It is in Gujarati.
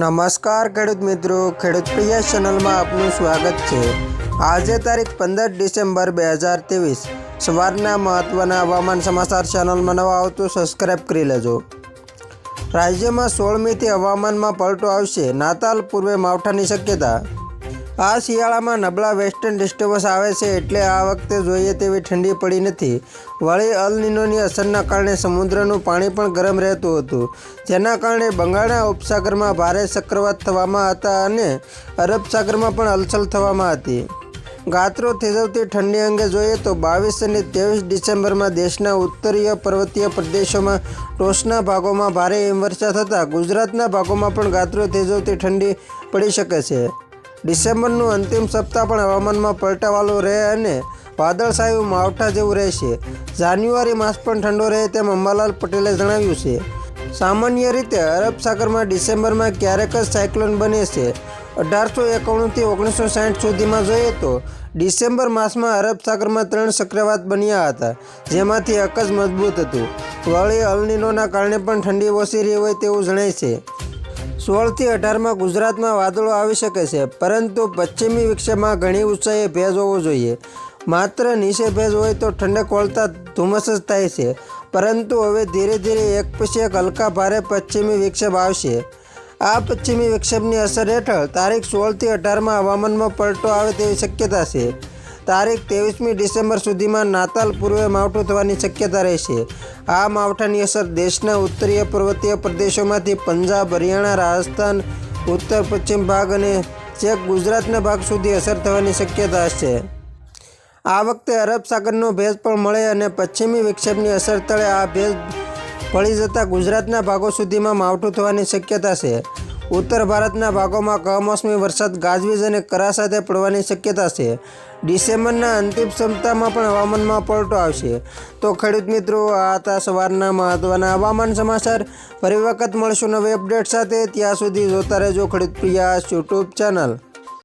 નમસ્કાર ખેડૂત મિત્રો, ખેડૂત પ્રિય ચેનલમાં આપનું સ્વાગત છે. આજે તારીખ પંદર ડિસેમ્બર બે હજાર ત્રેવીસ. સવારના મહત્ત્વના હવામાન સમાચાર ચેનલમાં નવા આવતું સબસ્ક્રાઈબ કરી લેજો. રાજ્યમાં સોળમીથી હવામાનમાં પલટો આવશે. નાતાલ પૂર્વે માવઠાની શક્યતા આ શિયાળામાં નબળા વેસ્ટર્ન ડિસ્ટર્બન્સ આવે છે એટલે આ વખતે જોઈએ તેવી ઠંડી પડી નથી. વળી અલનિનોની અસરના કારણે સમુદ્રનું પાણી પણ ગરમ રહેતું હતું. જેના કારણે બંગાળના ઉપસાગરમાં ભારે ચક્રવાત થવામાં હતા અને અરબ સાગરમાં પણ હલચલ થવામાં હતી. ગાત્રો થીજવતી ઠંડી અંગે જોઈએ તો બાવીસ અને ત્રેવીસ ડિસેમ્બરમાં દેશના ઉત્તરીય પર્વતીય પ્રદેશોમાં ટોચના ભાગોમાં ભારે હિમવર્ષા થતાં ગુજરાતના ભાગોમાં પણ ગાત્રો થીજવતી ઠંડી પડી શકે છે. ડિસેમ્બરનું અંતિમ સપ્તાહ પણ હવામાનમાં પલટાવાળું રહે અને વાદળછાયું માવઠા જેવું રહેશે. જાન્યુઆરી માસ પણ ઠંડો રહે તેમ અંબાલાલ પટેલે જણાવ્યું છે. સામાન્ય રીતે અરબ સાગરમાં ડિસેમ્બરમાં ક્યારેક જ સાયક્લોન બને છે. અઢારસો એકાણુંથી ઓગણીસો સાઠ સુધીમાં જોઈએ તો ડિસેમ્બર માસમાં અરબ સાગરમાં ત્રણ ચક્રવાત બન્યા હતા, જેમાંથી એક જ મજબૂત હતું. વળી અલનીનોના કારણે પણ ઠંડી ઓછી રહી હોય તેવું જણાય છે. સોળથી અઢારમાં ગુજરાતમાં વાદળો આવી શકે છે, પરંતુ પશ્ચિમી વિક્ષેપમાં ઘણી ઊંચાઈએ ભેજ હોવો જોઈએ. માત્ર નીચે ભેજ હોય તો ઠંડક વળતા ધુમ્મસ જ થાય છે, પરંતુ હવે ધીરે ધીરે એક પછી એક હલકા ભારે પશ્ચિમી વિક્ષેપ આવશે. આ પશ્ચિમી વિક્ષેપની અસર હેઠળ તારીખ સોળથી અઢારમાં હવામાનમાં પલટો આવે તેવી શક્યતા છે. તારીખ ત્રેવીસમી ડિસેમ્બર સુધીમાં નાતાલ પૂર્વે માવઠું થવાની શક્યતા રહેશે આ માવઠાની અસર દેશના ઉત્તરીય પર્વતીય પ્રદેશોમાંથી પંજાબ, હરિયાણા, રાજસ્થાન, ઉત્તર પશ્ચિમ ભાગ અને છેક ગુજરાતના ભાગ સુધી અસર થવાની શક્યતા છે. આ વખતે અરબ સાગરનો ભેજ પણ મળે અને પશ્ચિમી વિક્ષેપની અસર તળે આ ભેજ પડી જતાં ગુજરાતના ભાગો સુધીમાં માવઠું થવાની શક્યતા છે. ઉત્તર ભારતના ભાગોમાં કમોસમી વરસાદ ગાજવીજ અને કરા સાથે પડવાની શક્યતા છે. ડિસેમ્બરના અંતિમ સપ્તાહમાં પણ હવામાનમાં પલટો આવશે. તો ખેડૂત મિત્રો, આ હતા સવારના મહત્ત્વના હવામાન સમાચાર. ફરી વખત મળશું નવી અપડેટ સાથે. ત્યાં સુધી જોતા રહેજો ખેડૂત પ્રિયા યુટ્યુબ ચેનલ.